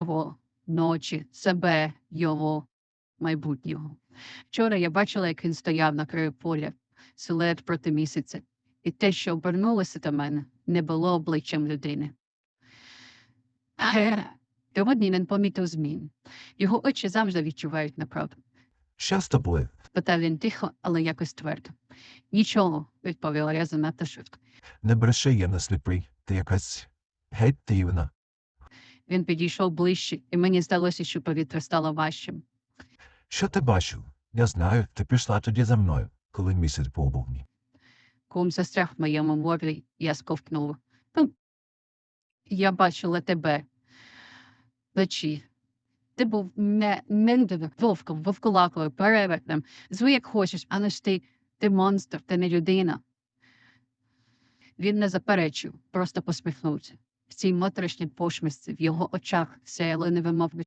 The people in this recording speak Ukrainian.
його ночі, себе, його майбутнього. Вчора я бачила, як він стояв на краю поля, силует проти місяця, і те, що обернулося до мене, не було обличчям людини. Е, Сьогодні він помітив змін. Його очі завжди відчувають неправду. Що з тобою? Спитав він тихо, але якось твердо. Нічого, відповіла я занадто швидко. Не бреши, я не сліпий. Ти якась геть дивна. Він підійшов ближче, і мені здалося, що повітря стало важчим. Що ти бачив? Я знаю, ти пішла тоді за мною, коли місяць був у вогні. Кум застряг в моєму мові, я сковтнула. «Ну, Я бачила тебе вночі. Ти був не, не вовком, вовкулакою, перевертнем. Звий як хочеш, але ж ти, ти монстр, ти не людина. Він не заперечив, просто посміхнувся. В цій моторошній пошмисці в його очах сяяли невимовні